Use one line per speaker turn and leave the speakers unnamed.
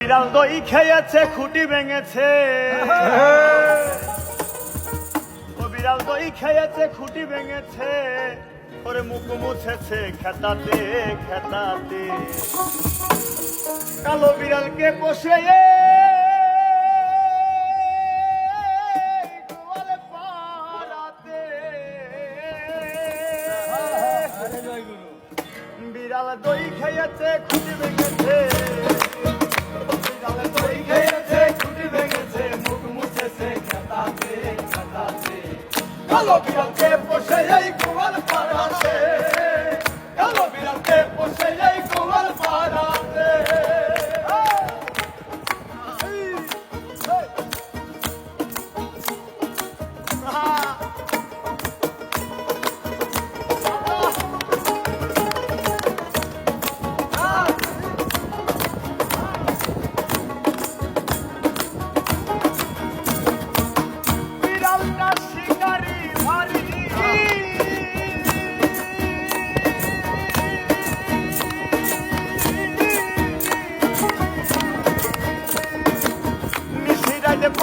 বিড়াল দই খেয়েছে, খুঁটি ভেঙেছে। ও বিড়াল দই খেয়েছে, খুঁটি ভেঙেছে। ওরে মুখ মুছেছে খেতাতে খেতাতে। কালো বিড়ালকে
বসে
বিড়াল দই
খেয়েছে, খুঁটি ভেঙেছে।
Hello, Bill Tip.